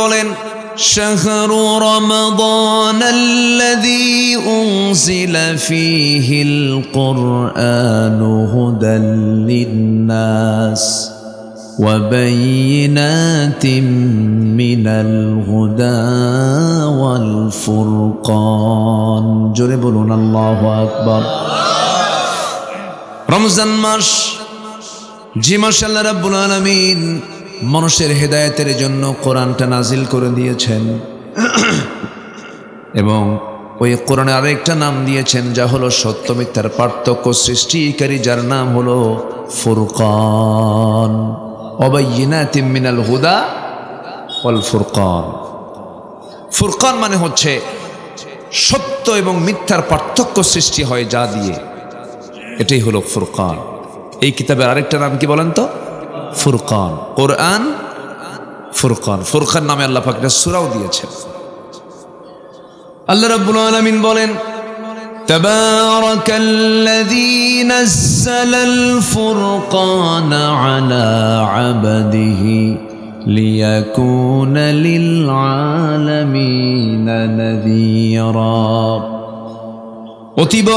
বলেন شهر رمضان الذي أنزل فيه القرآن هدى للناس وبينات من الهدى والفرقان جربون الله أكبر রমজান মাস যে মাসে আল্লাহ রাব্বুল আলামিন মানুষের হেদায়েতের জন্য কোরআনটা নাজিল করে দিয়েছেন। এবং ওই কোরআনে আরেকটা নাম দিয়েছেন, যা হলো সত্য মিথ্যার পার্থক্য সৃষ্টিকারী, যার নাম হলো ফুরকান। অবাইনাতিম তিমিনাল হুদা অল ফুরকান। ফুরকান মানে হচ্ছে সত্য এবং মিথ্যার পার্থক্য সৃষ্টি হয় যা দিয়ে। এটাই হলো ফুরকান। এই কিতাবের আরেকটা নাম কি বলেন তো? ফুরকান কোরআন ফুরকান ফুরকান নামে আল্লাহ পাক একটা সূরাও দিয়েছেন আল্লাহ রাব্বুল আলামিন বলেন تبارك الذي نزل الفرقان على عبده ليكون للعالمين نذيرا অতীব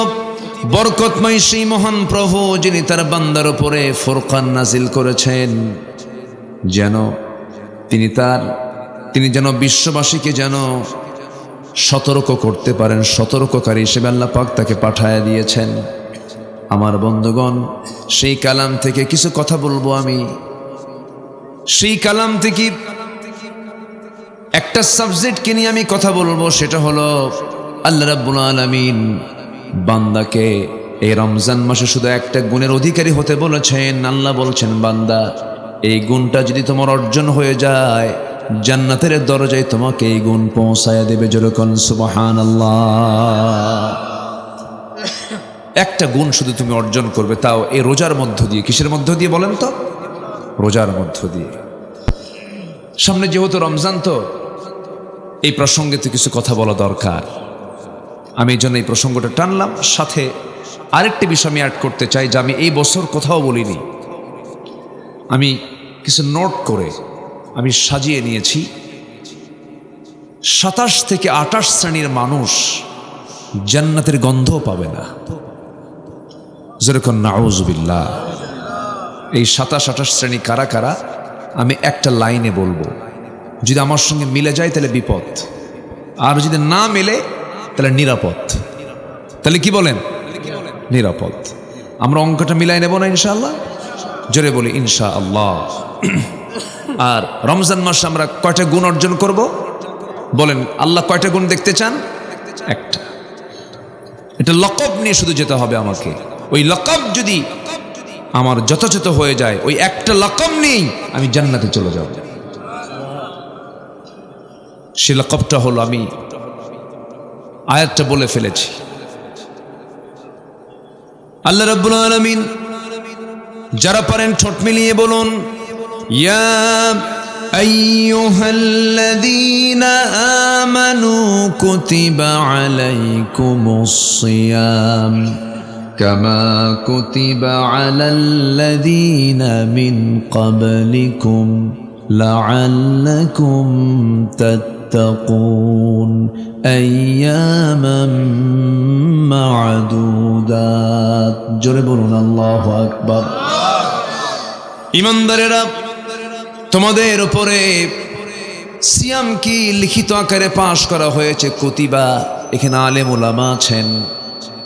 বরকতময় সেই মহান প্রভু যিনি তার বান্দার উপরে ফোরকান নাজিল করেছেন, যেন তিনি তার, তিনি যেন বিশ্ববাসীকে যেন সতর্ক করতে পারেন, সতর্ককারী হিসেবে আল্লাহ পাক তাকে পাঠায় দিয়েছেন। আমার বন্ধুগণ, সেই কালাম থেকে কিছু কথা বলব আমি। সেই কালাম থেকে একটা সাবজেক্টকে নিয়ে আমি কথা বলব, সেটা হলো আল্লাহ রাব্বুল আলামিন। বান্দাকে এই রমজান মাসে শুধু একটা গুণের অধিকারী হতে বলেছেন, আল্লাহ বলছেন, বান্দা, এই গুণটা যদি তোমার অর্জন হয়ে যায়, জান্নাতের দরজায় তোমাকে এই গুণ পৌঁছায় দেবে যেরকম সুবহান একটা গুণ শুধু তুমি অর্জন করবে, তাও এই রোজার মধ্য দিয়ে। কিসের মধ্য দিয়ে বলেন তো? রোজার মধ্য দিয়ে। সামনে যেহেতু রমজান তো, এই প্রসঙ্গে তো কিছু কথা বলা দরকার। আমি এই জন্য এই প্রসঙ্গটা টানলাম। সাথে আরেকটি বিষয় আমি অ্যাড করতে চাই যে আমি এই বছর কোথাও বলিনি। আমি কিছু নোট করে আমি সাজিয়ে নিয়েছি। সাতাশ থেকে আটাশ শ্রেণির মানুষ জান্নাতের গন্ধ পাবে না। যেরকম নাউজবিল্লা এই সাতাশ, আঠাশ শ্রেণি কারা কারা? আমি একটা লাইনে বলব। যদি আমার সঙ্গে মিলে যায় তাহলে বিপদ। আর যদি না মেলে তাহলে নিরাপদ। তাহলে কি বলেন? নিরাপদ। আমরা অঙ্কটা মিলাই নেব না ইনশাআল্লাহ? জোরে বলি ইনশা আল্লাহ আর রমজান মাসে আমরা কয়টা গুণ অর্জন করব? বলেন, আল্লাহ কয়টা গুণ দেখতে চান? একটা। এটা লকব নিয়ে শুধু যেতে হবে আমাকে। ওই লকব যদি আমার যথাযথ হয়ে যায়, ওই একটা লকব নেই আমি জান্নাতে চলে যাব। সে লকবটা হলো আমি আয়াতটা বলে ফেলেছি আল্লাহ রাব্বুল আলামিন যারা পারেন ঠোঁট মিলিয়ে বলুন ইয়া أيها الذين آمنوا كتب عليكم الصيام كما كتب على الذين من قبلكم لعلكم تتقون أياما معدودات جربون الله أكبر ইমানদারেরা তোমাদের উপরে সিয়াম কি লিখিত আকারে পাশ করা হয়েছে কতিবা এখানে আলেম ওলামা আছেন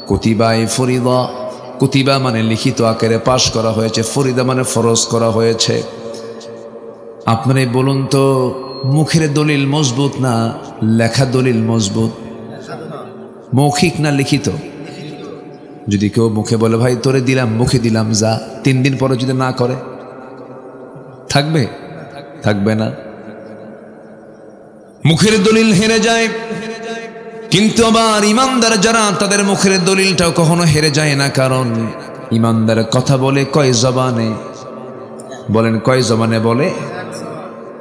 কতিবাই ফরিদা কুতিবা মানে লিখিত আকারে পাশ করা হয়েছে ফরিদা মানে ফরজ করা হয়েছে আপনারা বলুন তো মুখের দলিল মজবুত না লেখা দলিল মজবুত? মৌখিক না লিখিত? যদি কেউ মুখে বলে, ভাই, তোরে দিলাম, মুখে দিলাম, যা। তিন দিন পরে যদি না করে? থাকবে? থাকবে না। মুখের দলিল হেরে যায়, কিন্তু আবার ইমানদার যারা, তাদের মুখের দলিলটাও কখনো হেরে যায় না। কারণ ইমানদার কথা বলে কয় জবানে? বলেন, কয় জবানে বলে?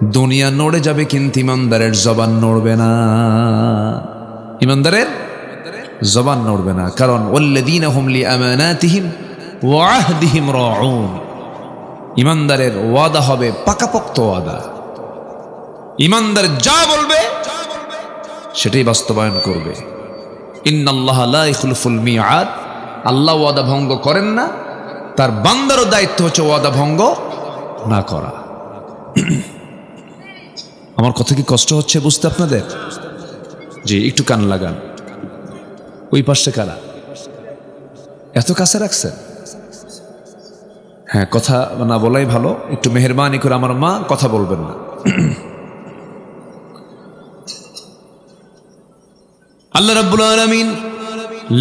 দুনিয়া নড়ে যাবে কিন্তু ইমানদারের জবান নড়বে না। ইমানদারের জবান নড়বে না। কারণ ওল্লাদিন হুমলি আমানাতিহিম ওয়াহদিহিম রাউন। ইমানদারের ওয়াদা হবে পাকাপোক্ত ওয়াদা। ইমানদার যা বলবে, সেটাই বাস্তবায়ন করবে। ইন্নাল্লাহ লা ইখলুফুল মিআদ। আল্লাহ ওয়াদা ভঙ্গ করেন না। তার বান্দারও দায়িত্ব হচ্ছে ওয়াদা ভঙ্গ না করা। আমার কথা কি কষ্ট হচ্ছে বুঝতে আপনাদের? জি, একটু কান লাগান। ওই পাশে কারা? এত কাছে রাখছেন? হ্যাঁ কথা না বলাই ভালো। একটু মেহরবানি করে আমার মা কথা বলবেন না। আল্লাহ রাব্বুল আলামিন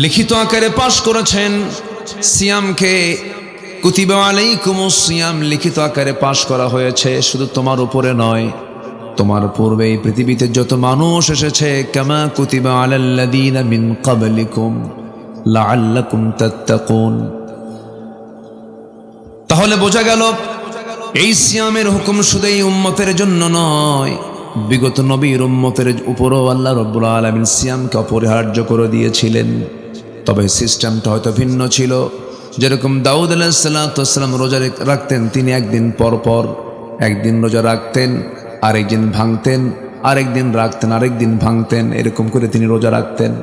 লিখিত আকারে পাশ করেছেন সিয়ামকে। কুতিবা আলাইকুম সিয়াম লিখিত আকারে পাশ করা হয়েছে, শুধু তোমার উপরে নয়। তোমার পূর্বে এই পৃথিবীতে যত মানুষ এসেছে, কামা কুতিবা তাত্তাকুন। তাহলে বোঝা গেল, এই সিয়ামের হুকুম শুধু এই উম্মতের জন্য নয়, বিগত নবীর উম্মতের উপরও আল্লাহ রব্বুল আলমিন সিয়ামকে অপরিহার্য করে দিয়েছিলেন। তবে সিস্টেমটা হয়তো ভিন্ন ছিল। যেরকম দাউদ আলাহিসাল্লাম রোজা রাখতেন, তিনি একদিন পর পর একদিন রোজা রাখতেন। আরেকদিন ভাঙতেন আরেকদিন রাখতেন আরেকদিন ভাঙতেন এরকম করে তিনি রোজা রাখতেন।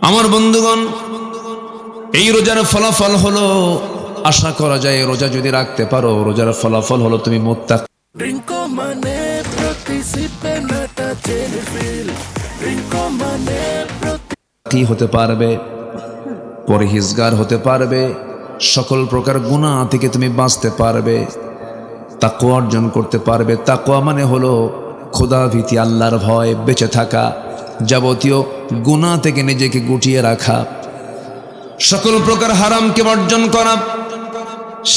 আমার বন্ধুগণ এই রোজার ফলাফল হলো আশা করা যায় রোজা যদি রাখতে পারো রোজার ফলাফল হলো তুমি মোত্তা. Rinco Mané, কি হতে পারবে? পরহিজগার হতে পারবে। সকল প্রকার গুণা থেকে তুমি বাঁচতে পারবে। তাকওয়া অর্জন করতে পারবে। তাকওয়া মানে হলো খোদা ভীতি, আল্লাহর ভয়, বেঁচে থাকা, যাবতীয় গুণা থেকে নিজেকে গুটিয়ে রাখা। সকল প্রকার হারামকে বর্জন করা,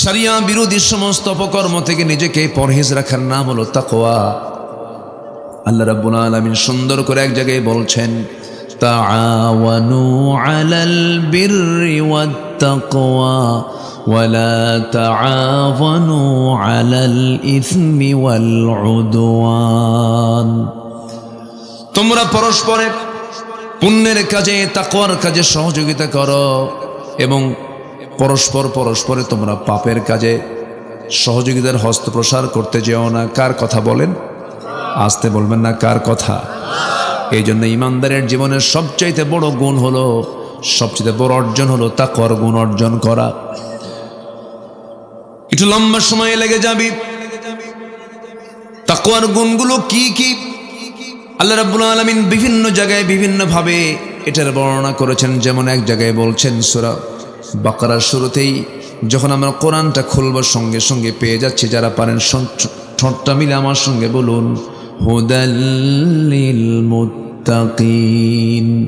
সারিয়া বিরোধী সমস্ত অপকর্ম থেকে নিজেকে পরহেজ রাখার নাম হলো তাকোয়া আল্লাহ রাব্বুল আলামিন সুন্দর করে এক জায়গায় বলছেন, তাআওয়ানু আলাল ওয়াত ওয়ালা তাআওয়ানু আলাল ইসমি ওয়াল উদওয়ান তোমরা পরস্পরে পুণ্যের কাজে, তাকওয়ার কাজে সহযোগিতা করো এবং পরস্পর পরস্পরে তোমরা পাপের কাজে সহযোগিতার হস্ত প্রসার করতে যেও না। কার কথা বলেন? আসতে বলবেন না, কার কথা? এই জন্য ইমানদারের জীবনের সবচাইতে বড় গুণ হলো সবচেয়ে বড় অর্জন হলো তাকওয়ার গুণ অর্জন করা। একটু লম্বা সময় লেগে যাবি। তাকওয়ার গুণগুলো কি কি? আল্লাহ রাব্বুল আলামিন বিভিন্ন জায়গায় বিভিন্নভাবে এটার বর্ণনা করেছেন। যেমন এক জায়গায় বলছেন সূরা বাকারার শুরুতেই, যখন আমরা কোরআনটা খুলবার সঙ্গে সঙ্গে পেয়ে যাচ্ছি, যারা পারেন ঠোঁটটা মিলে আমার সঙ্গে বলুন হুদাল্লিল মুত্তাকিন।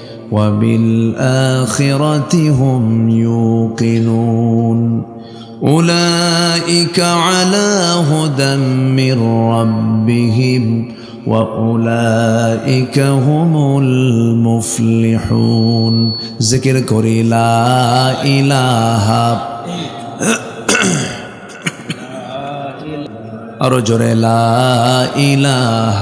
وبالآخرة هم يوقنون. أولئك على هدى من ربهم وأولئك هم المفلحون. ذكر كري لا إله. أرجو لا إله.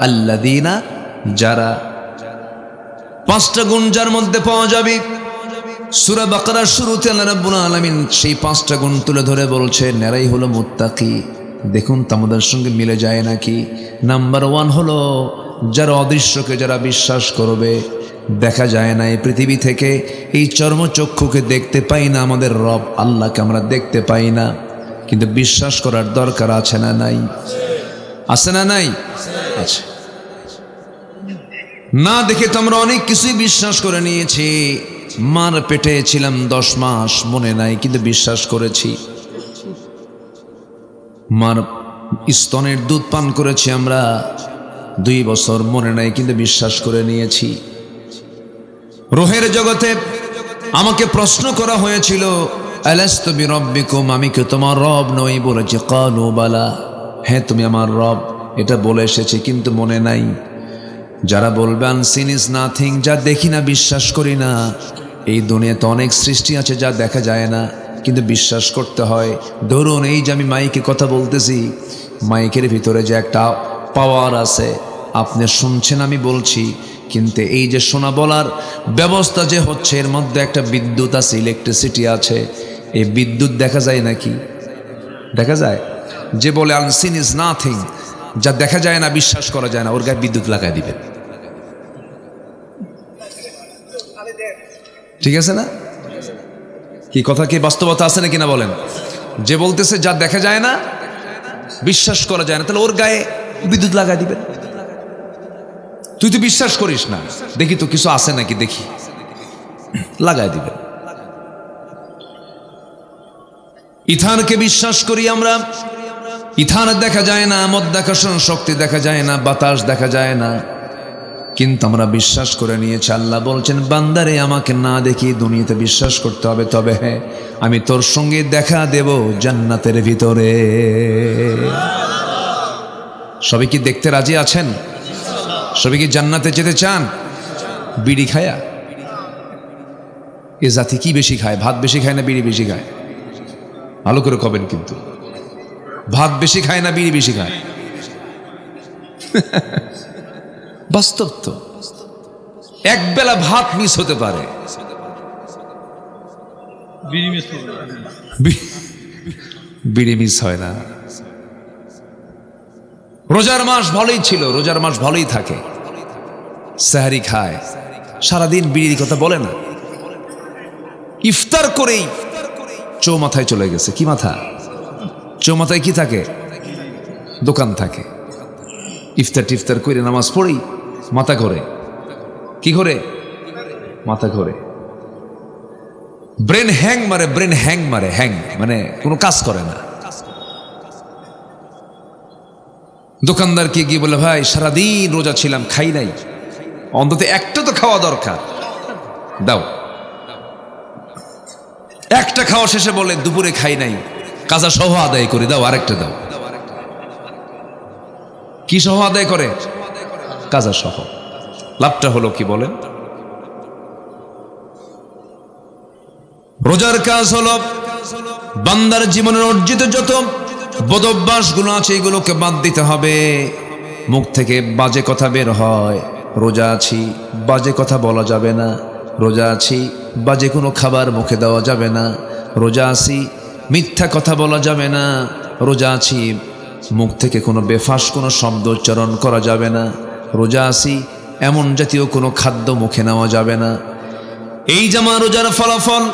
আল্লাদিনা যারা পাঁচটা গুণ যার মধ্যে পাওয়া যাবে। সুরা বাকারার শুরুতে আল্লাহ রাব্বুল আলামিন সেই পাঁচটা গুণ তুলে ধরে বলছে, নেরাই হলো মুত্তাকি। দেখুন তাদের সঙ্গে মিলে যায় নাকি? নাম্বার ওয়ান হলো, যারা অদৃশ্যকে যারা বিশ্বাস করবে, দেখা যায় না এই পৃথিবী থেকে। এই চর্মচক্ষুকে দেখতে পাই না আমাদের রব, আল্লাহকে আমরা দেখতে পাই না। কিন্তু বিশ্বাস করার দরকার আছে না নাই? আছে না নাই? আচ্ছা না দেখে তো আমরা অনেক কিছুই বিশ্বাস করে নিয়েছি। মার পেটে ছিলাম দশ মাস, মনে নাই, কিন্তু বিশ্বাস করেছি। মার স্তনের দুধ পান করেছি আমরা। দুই বছর মনে নাই, কিন্তু বিশ্বাস করে নিয়েছি। রোহের জগতে আমাকে প্রশ্ন করা হয়েছিল, আলাস্তু বিরব্বিকুম? আমি কি তোমার রব নই? বলেছি, কালু বালা। হ্যাঁ তুমি আমার রব। এটা বলে এসেছি কিন্তু মনে নাই। যারা বলবে আনসিন ইজ নাথিং যা দেখি না, বিশ্বাস করি না। এই দুনিয়াতে অনেক সৃষ্টি আছে যা দেখা যায় না। কিন্তু বিশ্বাস করতে হয়, ধরুন এই যে আমি মাইকে কথা বলতেছি, মাইকের ভিতরে যে একটা পাওয়ার আছে, আপনি শুনছেন আমি বলছি, কিন্তু এই যে শোনা বলার ব্যবস্থা যে হচ্ছে, এর মধ্যে একটা বিদ্যুৎ আছে ইলেকট্রিসিটি আছে। এই বিদ্যুৎ দেখা যায় নাকি? দেখা যায়। যে বলে আনসিন ইজ নাথিং যা দেখা যায় না, বিশ্বাস করা যায় না, ওর গায়ে বিদ্যুৎ লাগাই দিবেন ঠিক আছে না? কি কথা কি বাস্তবতা আছে না বলেন? যে বলতেছে, যা দেখা যায় না, বিশ্বাস করা যায় না, তাহলে ওর গায়ে বিদ্যুৎ লাগাই দিবেন তুই তো বিশ্বাস করিস না। দেখি তো কিছু আছে নাকি, দেখি। লাগাই দিবে। ইথানকে বিশ্বাস করি আমরা ইথান দেখা যায় না মধ্যাকর্ষণ শক্তি দেখা যায় না, বাতাস দেখা যায় না। কিন্তু আমরা বিশ্বাস করে নিয়েছি, আল্লাহ বলছেন, বান্দারে, আমাকে না দেখি দুনিয়াতে বিশ্বাস করতে হবে, তবে হ্যাঁ আমি তোর সঙ্গে দেখা দেব জান্নাতের ভিতরে। সবাই কি দেখতে রাজি আছেন? সবাই কি জান্নাতে যেতে চান? বিড়ি খায়া? এ জাতি কি বেশি খায়? ভাত বেশি খায় না বিড়ি বেশি খায়? ভালো করে কবেন কিন্তু। ভাত বেশি খায় না বিড়ি বেশি খায়? বাস্তব তো। এক বেলা ভাত মিস হতে পারে। বিড়ি মিস হয় না। রোজার মাস ভালোই ছিল রোজার মাস ভালোই থাকে। সাহারি খায়। সারাদিন বিড়ির কথা বলে না। ইফতার করেই চৌ মাথায় চলে গেছে। কি মাথা? চৌমাথায় কি থাকে? দোকান থাকে। ইফতার টিফতার করে নামাজ পড়ি মাথা ঘরে। কি ঘরে? মাথা ঘরে। ব্রেন হ্যাং মারে, ব্রেন হ্যাং মারে, হ্যাং। মানে কোনো কাজ করে না। দোকানদারকে গিয়ে বলে, ভাই, সারাদিন রোজা ছিলাম, খাই নাই। অন্তত একটা তো খাওয়া দরকার। দাও। একটা খাওয়া শেষে বলে, দুপুরে খাই নাই। কাজা সহ আদায় করে, দাও আরেকটা দাও। কি সহ আদায় করে? কাজা সহ লাভটা হলো কি বলেন? রোজার কাজ হলো বান্দার জীবনের অর্জিত যত বদভ্যাসগুলো আছে, এগুলোকে বাদ দিতে হবে। মুখ থেকে বাজে কথা বের হয়, রোজা আছি, বাজে কথা বলা যাবে না। রোজা আছি, বাজে কোনো খাবার মুখে দেওয়া যাবে না। রোজা আছি মিথ্যা কথা বলা যাবে না। রোজা আছি, মুখ থেকে কোনো বেফাস, কোনো শব্দ উচ্চারণ করা যাবে না। রোজা আছি, এমন জাতীয় কোনো খাদ্য মুখে নেওয়া যাবে না। এই জামা রোজার ফলাফল,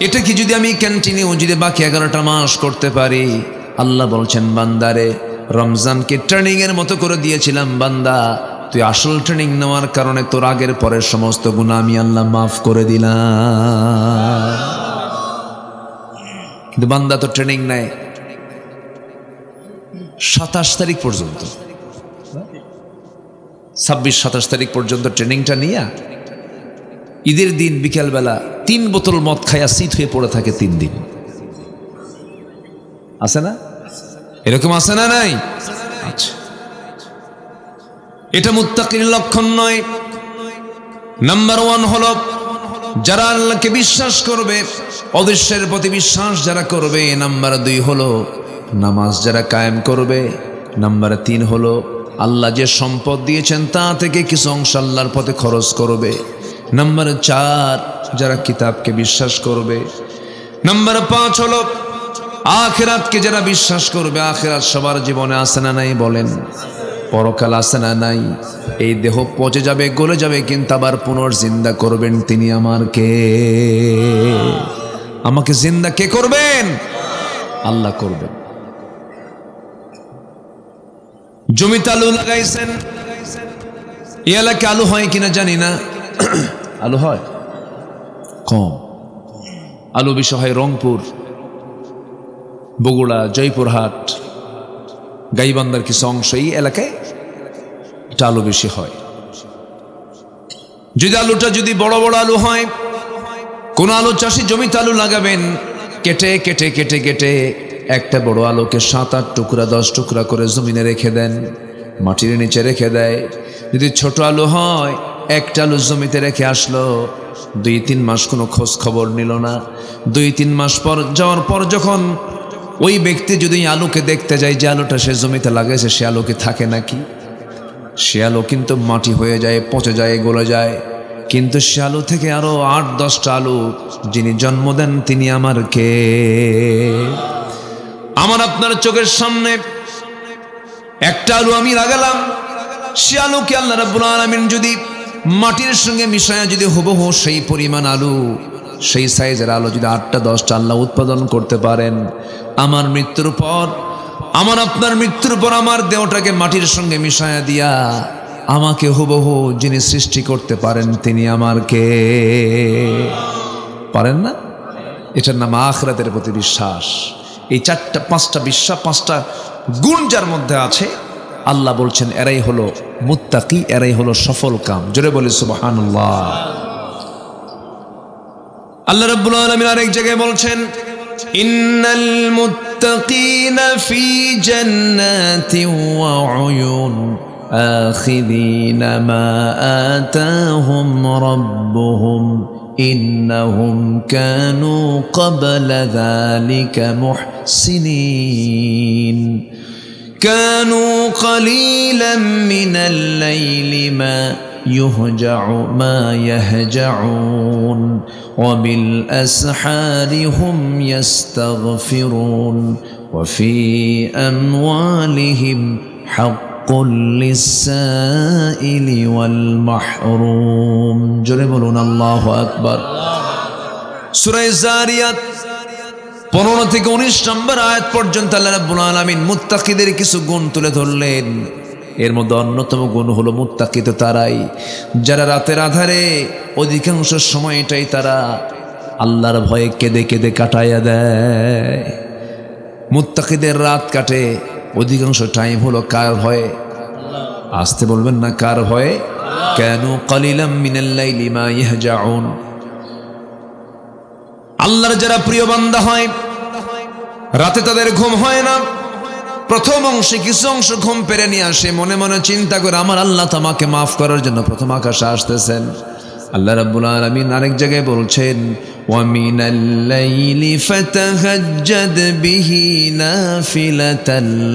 এটা কি যদি আমি কন্টিনিউ যদি বাকি এগারোটা মাস করতে পারি? আল্লাহ বলছেন বান্দারে রমজানকে ট্রেনিং এর মতো করে দিয়েছিলাম, বান্দা। তুই আসল ট্রেনিং নেওয়ার কারণে তোর আগের পরের সমস্ত গুণা আমি আল্লাহ মাফ করে দিলাম। কিন্তু বান্দা তো ট্রেনিং নেয় সাতাশ তারিখ পর্যন্ত। ছাব্বিশ, সাতাশ তারিখ পর্যন্ত ট্রেনিংটা নিয়ে ঈদের দিন বিকেলবেলা তিন বোতল মদ খায়া শীত হয়ে পড়ে থাকে তিন দিন। আছে না? এরকম আছে না নাই? আচ্ছা। এটা মুত্তাকির লক্ষণ নয়। নাম্বার ওয়ান হলো, যারা আল্লাহকে বিশ্বাস করবে অদৃশ্যের প্রতি বিশ্বাস যারা করবে, নাম্বার দুই হলো নামাজ যারা কায়েম করবে, নাম্বার তিন হলো আল্লাহ যে সম্পদ দিয়েছেন তা থেকে কিছু অংশ আল্লাহর পথে খরচ করবে, নাম্বার চার যারা কিতাবকে বিশ্বাস করবে, নাম্বার পাঁচ হলো আখেরাতকে যারা বিশ্বাস করবে, আখেরাত সবার জীবনে আসে না নাই বলেন, পরকাল আসে না নাই, এই দেহ পচে যাবে, গলে যাবে, কিন্তু আবার পুনর্জিন্দা করবেন তিনি আমার কে? আমাকে জিন্দা কে করবেন? আল্লাহ করবেন। জমিতে আলু লাগাইছেন। এই এলাকায় আলু হয় কিনা জানি না। আলু হয়? কম। আলু বেশি হয় রংপুর বগুড়া জয়পুরহাট গাইবান্দার কিছু অংশ এই এলাকায় এটা আলু বেশি হয়। যদি আলুটা যদি বড় বড় আলু হয় কোন আলু চাষি জমিতে আলু লাগাবেন? কেটে কেটে কেটে কেটে একটা বড় আলুকে সাত, আট টুকরা, দশ টুকরা করে জমিনে রেখে দেন। মাটির নিচে রেখে দেয়। যদি ছোট আলু হয়, একটা আলু জমিতে রেখে আসলো, দুই, তিন মাস কোনো খোঁজ খবর নিল না। দুই, তিন মাস পর, যাওয়ার পর যখন ওই ব্যক্তি যদি আলুকে দেখতে যায় যে আলুটা সে জমিতে লাগাইছে, সে আলু কি থাকে নাকি? সে আলু কিন্তু মাটি হয়ে যায়, পচে যায়, গলে যায়। কিন্তু সে আলু থেকে আরও আট, দশটা আলু যিনি জন্ম দেন, তিনি আমার কে? আমার আপনার চোখের সামনে একটা আলু আমি লাগালাম। সে আলুকে আল্লাহ রাব্বুল আলামিন যদি মাটির সঙ্গে মিশায়া যদি হুবহু সেই পরিমাণ আলু, সেই সাইজের আলু যদি আটটা, দশটা আল্লাহ উৎপাদন করতে পারেন। আমার মৃত্যুর পর, আমার আপনার মৃত্যুর পর আমার দেহটাকে মাটির সঙ্গে মিশায়া দিয়া আমাকে হুবহু যিনি সৃষ্টি করতে পারেন, তিনি আমার কে? পারেন না? এটার নাম আখরাতের প্রতি বিশ্বাস। এই চারটা, পাঁচটা বিশ্বাস, পাঁচটা গুণ যার মধ্যে আছে, আল্লাহ বলছেন, এরাই হলো মুত্তাকি, এরাই হলো সফল কাম। জোরে বলি, সুবহানাল্লাহ। আল্লাহ রাব্বুল আলামিন আরেক জায়গায় বলছেন, ইন্নাল মুত্তাকিনা ফি জান্নাতিন ওয়া آخذين ما آتاهم ربهم إنهم كانوا قبل ذلك محسنين. كانوا قليلا من الليل ما يهجع ما يهجعون وبالأسحار هم يستغفرون وفي أموالهم حق للسائل والمحروم جربون الله أكبر سورة الزاريات পনেরো থেকে উনিশ নম্বর আয়াত পর্যন্ত আল্লাহ রাব্বুল আলামিন মুত্তাকিদের কিছু গুণ তুলে ধরলেন এর মধ্যে অন্যতম গুণ হলো মুত্তাকি তো তারাই যারা রাতের আধারে অধিকাংশ সময়টাই তারা আল্লাহর ভয়ে কেঁদে কেঁদে কাটাইয়া দেয় মুত্তাকিদের রাত কাটে অধিকাংশ টাইম হলো কার ভয়ে? আসতে বলবেন না কার ভয়ে? কেন কালিলাম মিনাল্লাইলি মা ইয়াহজাউন। আল্লাহর যারা প্রিয় বান্দা হয়, রাতে তাদের ঘুম হয় না। প্রথম অংশে কিছু অংশ ঘুম পেরে নিয়ে আসে, মনে মনে চিন্তা করে, আমার আল্লাহ তোমাকে মাফ করার জন্য প্রথম আকাশে আসতেছেন। আল্লাহ রাব্বুল আলামিন আরেক জায়গায় বলছেন وَمِنَ اللَّيْلِ فَتَهَجَّدْ بِهِ نَافِلَةً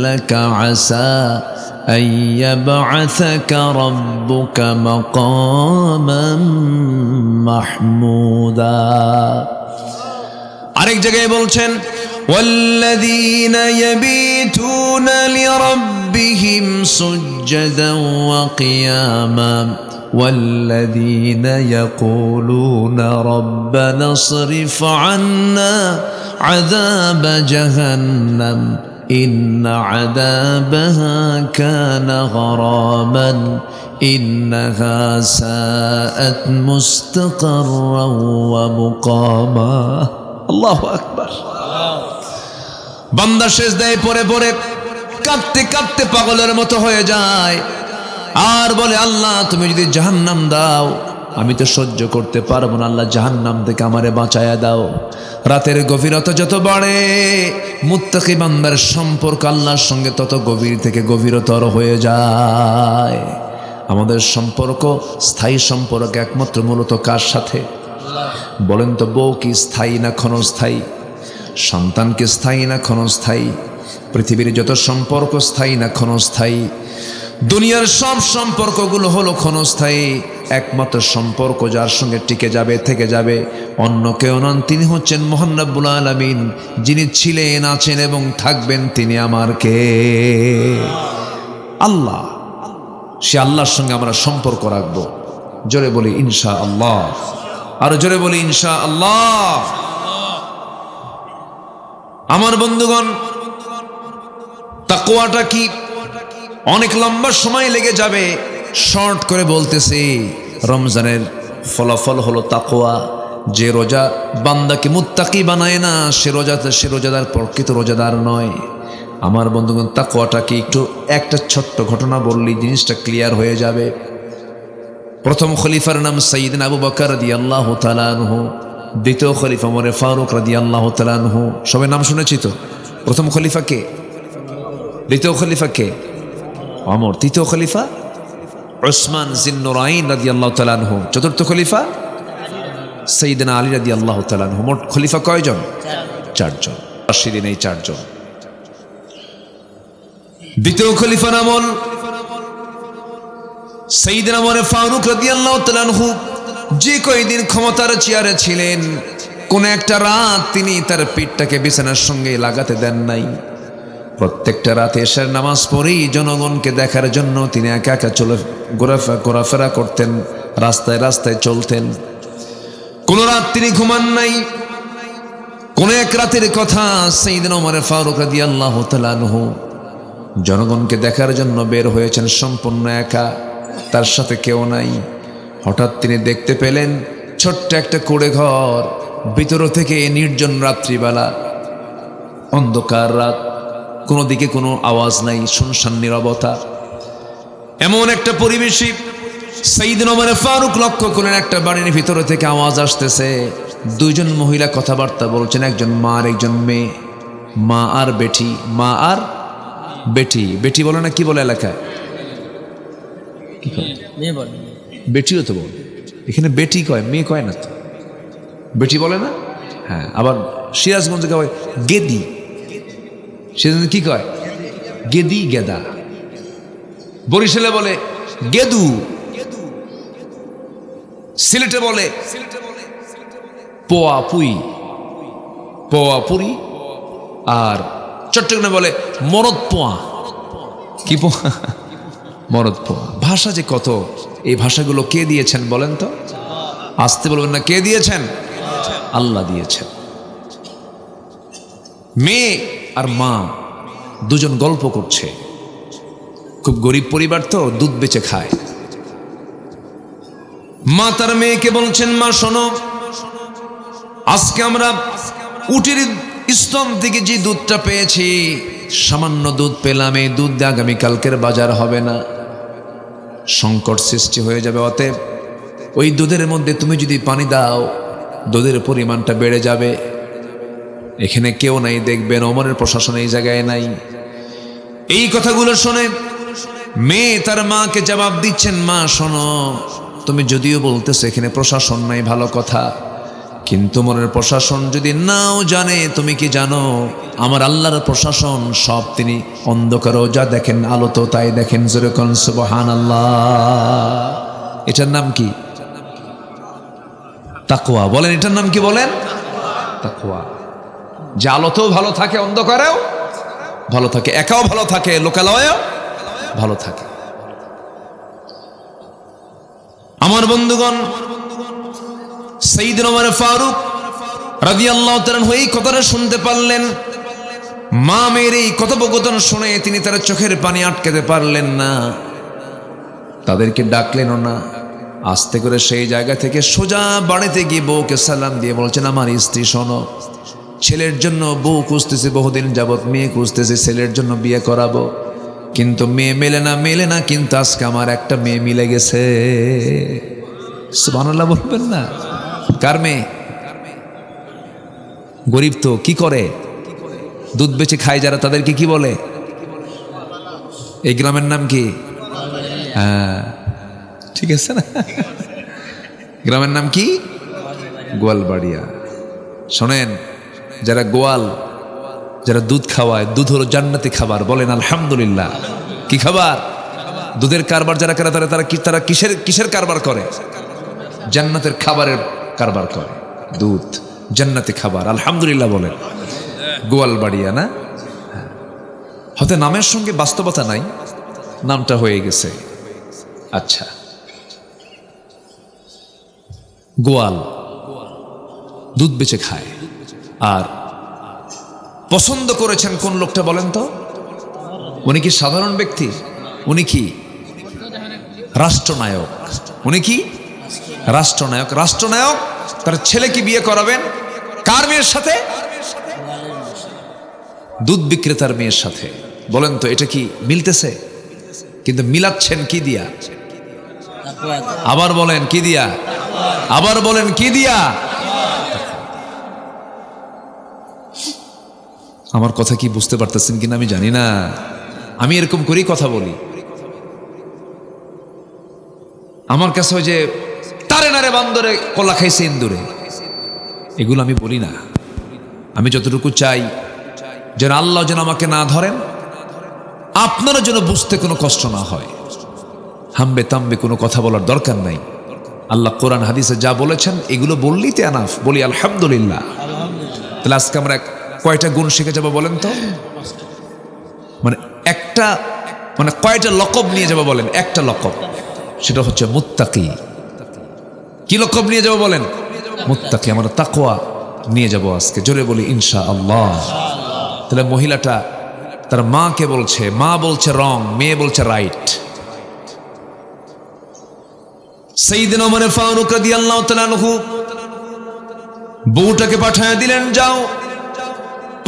لَكَ عَسَى أَن يَبْعَثَكَ رَبُّكَ مَقَامًا مَحْمُودًا আরেক জায়গায় বলছেন والذين يبيتون لربهم سجدا وقياما والذين يقولون ربنا اصرف عنا عذاب جهنم إن عذابها كان غراما إنها ساءت مستقرا ومقاما الله أكبر বান্দা শেষ দেয় পরে পরে কাঁদতে কাঁদতে পাগলের মতো হয়ে যায় আর বলে, আল্লাহ, তুমি যদি জাহান্নাম দাও, আমি তো সহ্য করতে পারব না। আল্লাহ জাহান্নাম থেকে আমারে বাঁচায়া দাও। রাতের গভীরতা যত বাড়ে, মুত্তাকি বান্দার সম্পর্ক আল্লাহর সঙ্গে তত গভীর থেকে গভীরতর হয়ে যায়। আমাদের সম্পর্ক, স্থায়ী সম্পর্ক একমাত্র মূলত কার সাথে? বলেন তো, বউ কি স্থায়ী না ক্ষণস্থায়ী? সন্তানকে স্থায়ী না ক্ষণস্থায়ী? পৃথিবীর যত সম্পর্ক স্থায়ী না ক্ষণস্থায়ী? দুনিয়ার সব সম্পর্কগুলো হলো ক্ষণস্থায়ী, একমাত্র সম্পর্ক যার সঙ্গে টিকে যাবে, থেকে যাবে। অন্য কেউ নন, তিনি হচ্ছেন মোহান্নবুল আলমিন। যিনি ছিলেন, আছেন এবং থাকবেন, তিনি আমার কে? আল্লাহ। সে আল্লাহর সঙ্গে আমরা সম্পর্ক রাখব। জোরে বলি ইনশা আল্লাহ আরও জোরে বলি ইনশা আল্লাহ আমার বন্ধুগণ তাকোয়াটা কি? অনেক লম্বা সময় লেগে যাবে। শর্ট করে বলতেছি, রমজানের ফলাফল হলো তাকোয়া যে রোজা বান্দাকে মুত্তাকি বানায় না, সে রোজাতে সে রোজাদার প্রকৃত রোজাদার নয়। আমার বন্ধুগণ তাকোয়াটাকে একটু, একটা ছোট্ট ঘটনা বললেই জিনিসটা ক্লিয়ার হয়ে যাবে। প্রথম খলিফার নাম সঈদিন আবু বকর রাদি আল্লাহ তালানহু দ্বিতীয় খলিফা মরে ফারুক রাদি আল্লাহ তালানহু সবাই নাম শুনেছি তো? প্রথম খলিফা কে? দ্বিতীয় খলিফা কে? অমর। তৃতীয় খলিফা? ওসমান জিন্নুরাইন রাদি আল্লাহ তালানহু চতুর্থ খলিফা? সঈদিন আলী রাদি আল্লাহ তালানহু মোট খলিফা কয়জন? চারজন। রাশিদিন এই চারজন। দ্বিতীয় সঈদিন আমরে ফারুক রাদিয়াল্লাহু তাআলাহু যে কয়দিন ক্ষমতার চেয়ারে ছিলেন, কোন একটা রাত তিনি তার পিঠটাকে বিছানার সঙ্গে লাগাতে দেন নাই। প্রত্যেকটা রাতে এশার নামাজ পড়েই জনগণকে দেখার জন্য তিনি একা একা চলে ঘোরাফেরা ঘোরাফেরা করতেন, রাস্তায় রাস্তায় চলতেন। কোন রাত তিনি ঘুমান নাই। কোন এক রাতের কথা সেই দিন ওমরে ফারুক রাদিয়াল্লাহু তাআলাহু জনগণকে দেখার জন্য বের হয়েছেন সম্পূর্ণ একা। তার সাথে কেউ নাই। হঠাৎ তিনি দেখতে পেলেন ছোট্ট একটা কুড়ে ঘর ভিতর থেকে নির্জন রাত্রিবেলা। অন্ধকার রাত। কোনো দিকে কোনো আওয়াজ নাই শুনশান নিরবতা। এমন একটা পরিবেশই সেইদিন ওমরে ফারুক লক্ষ্য করেন একটা বাড়ির ভিতরে থেকে আওয়াজ আসতেছে। দুইজন মহিলা কথাবার্তা বলছেন একজন মা আর একজন মেয়ে। মা আর বেটি মা আর বেটি। বেটি বলে না কি বলে এলাকায়? মেয়ে বেটিও তো বলে। এখানে বেটি কয় মেয়ে কয় না তো? বেটি বলে না? হ্যাঁ আবার সিরাজগঞ্জে কয় গেদি। সেজন্য কি কয়? গেদি গেদা। বরিশালে বলে গেদু। সিলেটে বলে পোয়া পুই পোয়া পুরি আর চট্টগ্রামে বলে মরদ পোয়া কি পোয়া? মরদ পোয়া ভাষা যে কত এই ভাষাগুলো কে দিয়েছেন বলেন তো? আসতে বলবেন না কে দিয়েছেন? আল্লাহ দিয়েছেন। মেয়ে আর মা দুজন গল্প করছে। খুব গরিব পরিবার তো, দুধ বেচে খায়। মা তার মেয়েকে বলছেন, মা, শোনো, আজকে আমরা উটির স্তম থেকে যে দুধটা পেয়েছি, সামান্য দুধ পেলাম, এই দুধ আগামীকালকের বাজার হবে না। সংকট সৃষ্টি হয়ে যাবে, অতএব ওই দুধের মধ্যে তুমি যদি পানি দাও, দুধের পরিমাণটা বেড়ে যাবে। এখানে কেউ নাই, দেখবেন অমরের প্রশাসন এই জায়গায় নাই। এই কথাগুলো শুনে মেয়ে তার মাকে জবাব দিচ্ছেন, মা, শোনো, তুমি যদিও বলতেছো এখানে প্রশাসন নাই, ভালো কথা। কিন্তু মনের প্রশাসন যদি নাও জানে, তুমি কি জানো, আমার আল্লাহর প্রশাসন সব তিনি অন্ধকারও যা দেখেন আলো তো তাই দেখেন যেরকম সুবহান আল্লাহ এটার নাম কি? তাকুয়া বলেন, এটার নাম কি বলেন? তাকুয়া যে আলোতেও ভালো থাকে, অন্ধকারেও ভালো থাকে, একাও ভালো থাকে, লোকালয়েও ভালো থাকে। আমার বন্ধুগণ সেইদিন আমার ফারুক রাজি আল্লাহ এই কথাটা শুনতে পারলেন। মা মেয়ের এই কথোপকথন শুনে তিনি তার চোখের পানি আটকাতে পারলেন না। তাদেরকে ডাকলেনও না। আস্তে করে সেই জায়গা থেকে সোজা বাড়িতে গিয়ে বউকে সালাম দিয়ে বলছেন, আমার স্ত্রী, শোনো ছেলের জন্য বউ খুঁজতেছে, বহুদিন যাবৎ মেয়ে খুঁজতেছে, ছেলের জন্য বিয়ে করাবো। কিন্তু মেয়ে মেলে না মেলে না, কিন্তু আজকে আমার একটা মেয়ে মিলে গেছে। সুবহানাল্লাহ বলবেন না? কার মেয়ে? গরিব তো, কি করে? দুধ বেচে খায় যারা, তাদেরকে কি বলে? এই গ্রামের নাম কি? হ্যাঁ ঠিক আছে না? গ্রামের নাম কি? গোয়ালবাড়িয়া। শোনেন যারা গোয়াল, যারা দুধ খাওয়ায়, দুধ হলো জান্নাতি খাবার, বলেন আলহামদুলিল্লাহ। কি খাবার? দুধের কারবার যারা করে, তারা তারা তারা কিসের কিসের কারবার করে? জান্নাতের খাবারের কারবার করে। দুধ, জান্নাতি খাবার, আলহামদুলিল্লাহ বলেন। গোয়ালবাড়িয়া না? হ্যাঁ। হয়তো নামের সঙ্গে বাস্তবতা নাই, নামটা হয়ে গেছে। আচ্ছা। গোয়াল, দুধ বেচে খায়। আর পছন্দ করেছেন কোন লোকটা বলেন তো? উনি কি সাধারণ ব্যক্তি? উনি কি রাষ্ট্রনায়ক? উনি কি রাষ্ট্রনায়ক? রাষ্ট্রনায়ক, তার ছেলেকে বিয়ে করাবেন? কার মেয়ের সাথে? দুধ বিক্রেতার মেয়ের সাথে। বলেন তো, এটা কি মিলতেছে? কিন্তু মিলাচ্ছেন কি দিয়া? আবার বলেন, কি দিয়া? আবার বলেন, কি দিয়া? আমার কথা কি বুঝতে পারতেছেন কিনা আমি জানি না। আমি এরকম করেই কথা বলি। আমার কাছে ওই যে তারে নারে বান্দরে কলা খাইছে ইন্দুরে। এগুলো আমি বলি না। আমি যতটুকু চাই, যেন আল্লাহ যেন আমাকে না ধরেন আপনারা যেন বুঝতে কোনো কষ্ট না হয়। হাম্বে তাম্বে কোনো কথা বলার দরকার নাই। আল্লাহ কোরআন হাদিসে যা বলেছেন, এগুলো বললেই তে আনাফ বলি আলহামদুলিল্লাহ। তাহলে আজকে আমরা কয়টা গুণ শিখে যাব বলেন তো? মানে একটা মানে কয়টা লকব নিয়ে যাব বলেন? একটা লকব। সেটা হচ্ছে মুত্তাকি। কি লকব নিয়ে যাব বলেন? মুত্তাকি। আমার তাকোয়া নিয়ে যাব আজকে। জোরে বলি ইনশা আল্লাহ তাহলে মহিলাটা, তার মাকে বলছে, মা বলছে রং, মেয়ে বলছে রাইট। আনহু বউটাকে পাঠায় দিলেন, যাও।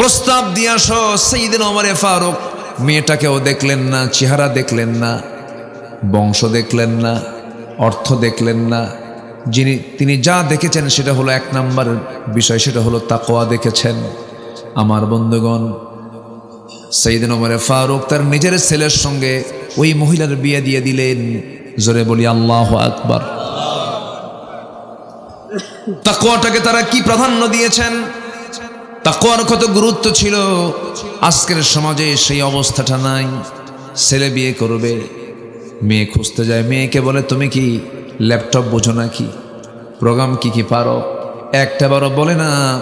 প্রস্তাব দিয়ে আসো সেইদিন ওমরে ফারুক, মেয়েটাকেও দেখলেন না, চেহারা দেখলেন না, বংশ দেখলেন না, অর্থ দেখলেন না। যিনি, তিনি যা দেখেছেন সেটা হলো এক নাম্বার বিষয়, সেটা হলো তাকোয়া দেখেছেন। আমার বন্ধুগণ সেইদিন ওমরে ফারুক তার নিজের ছেলের সঙ্গে ওই মহিলার বিয়ে দিয়ে দিলেন। জোরে বলি, আল্লাহ আকবার। তাকোয়াটাকে তারা কি প্রাধান্য দিয়েছেন? তাকোয়ার কত গুরুত্ব ছিল? আজকের সমাজে সেই অবস্থাটা নাই। ছেলে বিয়ে করবে, মেয়ে খুঁজতে যায়। মেয়েকে বলে, তুমি কি ল্যাপটপ বোঝো নাকি? প্রোগ্রাম কি কি পারো? একটা বারো বলে, না,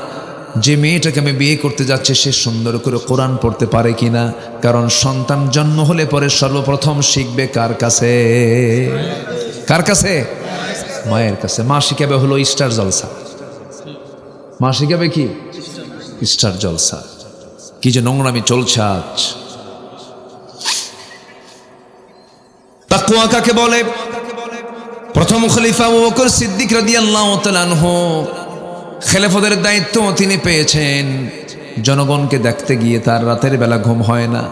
যে মেয়েটাকে আমি বিয়ে করতে যাচ্ছে, সে সুন্দর করে কোরআন পড়তে পারে কিনা? কারণ সন্তান জন্ম হলে পরে সর্বপ্রথম শিখবে কার কাছে? কার কাছে? মায়ের কাছে। মা শিখাবে হলো স্টার জলসা। মা শিখাবে কি? স্টার জলসা। কি যে নোংরামি চলছে আজ। তাকুয়া কাকে বলে? প্রথম খলিফা বকর সিদ্দিক রাদিয়াল্লাহু তাআলা আনহু। খেলাফতের দায়িত্ব তিনি পেয়েছেন। জনগণকে দেখতে গিয়ে তার রাতের বেলা ঘুম হয় না।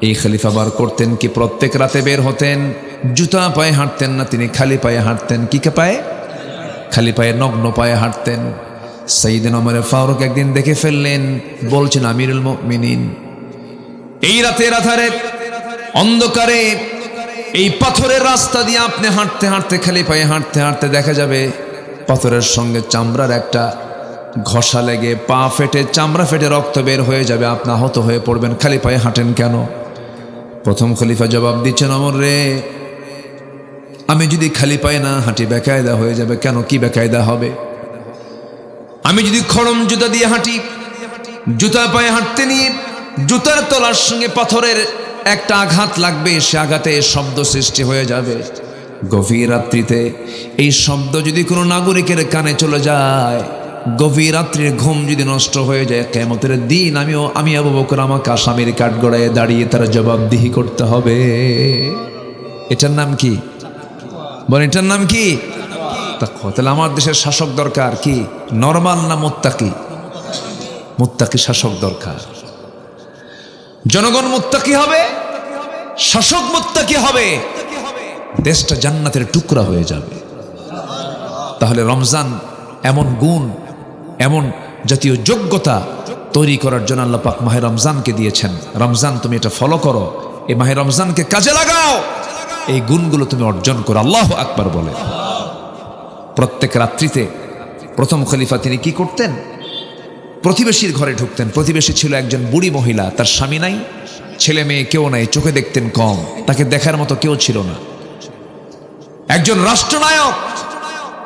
এই খলিফা বার করতেন কি প্রত্যেক রাতে বের হতেন? জুতা পায়ে হাঁটতেন না তিনি? খালি পায়ে হাঁটতেন। কি কে পায়ে? খালি পায়ে, নগ্ন পায়ে হাঁটতেন। সেইদিন আমার ফারুক একদিন দেখে ফেললেন, বলছেন, আমিরুল মিনিন এই রাতের আধারে, অন্ধকারে, এই পাথরের রাস্তা দিয়ে আপনি হাঁটতে হাঁটতে, খালি পায়ে হাঁটতে হাঁটতে দেখা যাবে, পাথরের সঙ্গে চামড়ার একটা ঘষা লেগে পা ফেটে, চামড়া ফেটে রক্ত বের হয়ে যাবে, আপনি আহত হয়ে পড়বেন, খালি পায়ে হাঁটেন কেন? প্রথম খলিফা জবাব দিচ্ছেন অমর রে, আমি যদি খালি পায়ে না হাঁটি, বেকায়দা হয়ে যাবে কেন? কি বেকায়দা হবে? আমি যদি খড়ম জুতা দিয়ে হাঁটি, জুতা পায়ে হাঁটতে নিয়ে জুতার তলার সঙ্গে পাথরের একটা আঘাত লাগবে, সে আঘাতে শব্দ সৃষ্টি হয়ে যাবে। গভীর রাত্রিতে এই শব্দ যদি কোনো নাগরিকের কানে চলে যায়, গভীর রাত্রির ঘুম যদি নষ্ট হয়ে যায় কেমতের দিন আমিও, আমি আবু বকর, আমাকে আসামির কাঠগড়ায় দাঁড়িয়ে তারা জবাবদিহি করতে হবে। এটার নাম কি? বলেন, এটার নাম কি? তাকওয়া। তাহলে আমার দেশের শাসক দরকার কি? নরমাল না মুত্তাকি? মুত্তাকি শাসক দরকার। জনগণ মুত্তাকি হবে, শাসক মুত্তাকি হবে, দেশটা জান্নাতের টুকরা হয়ে যাবে। তাহলে রমজান এমন গুণ, এমন জাতীয় যোগ্যতা তৈরি করার জন্য আল্লাহ পাক মাহে রমজানকে দিয়েছেন। রমজান তুমি এটা ফলো করো, এই মাহে রমজানকে কাজে লাগাও, এই গুণগুলো তুমি অর্জন করো। আল্লাহ আকবার বলে। প্রত্যেক রাত্রিতে প্রথম খলিফা তিনি কি করতেন? প্রতিবেশীর ঘরে ঢুকতেন। প্রতিবেশী ছিল একজন বুড়ি মহিলা, তার স্বামী নাই, ছেলে মেয়ে কেউ নাই, চোখে দেখতেন কম, তাকে দেখার মতো কেউ ছিল না। একজন রাষ্ট্রনায়ক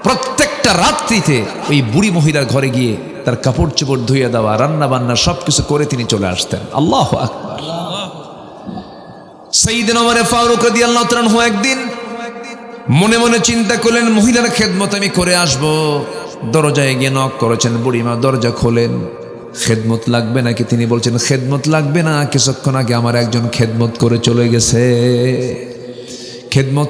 প্রত্যেকটা রাত্রিতে ওই বুড়ি মহিলার ঘরে গিয়ে তার কাপড় চোপড় ধুয়ে দেওয়া, রান্না বান্না সবকিছু করে তিনি চলে আসতেন। আল্লাহ আকবার। সেইদিন আমার ফারুক আল্লাহ একদিন মনে মনে চিন্তা করলেন, মহিলার খেদমত আমি করে আসব। দরজায় গিয়ে নক করেছেন, বুড়িমা, দরজা খোলেন। খেদমত লাগবে নাকি? তিনি বলছেন, খেদমত লাগবে না, কিছুক্ষণ আগে আমার একজন খেদমত করে চলে গেছে। খেদমত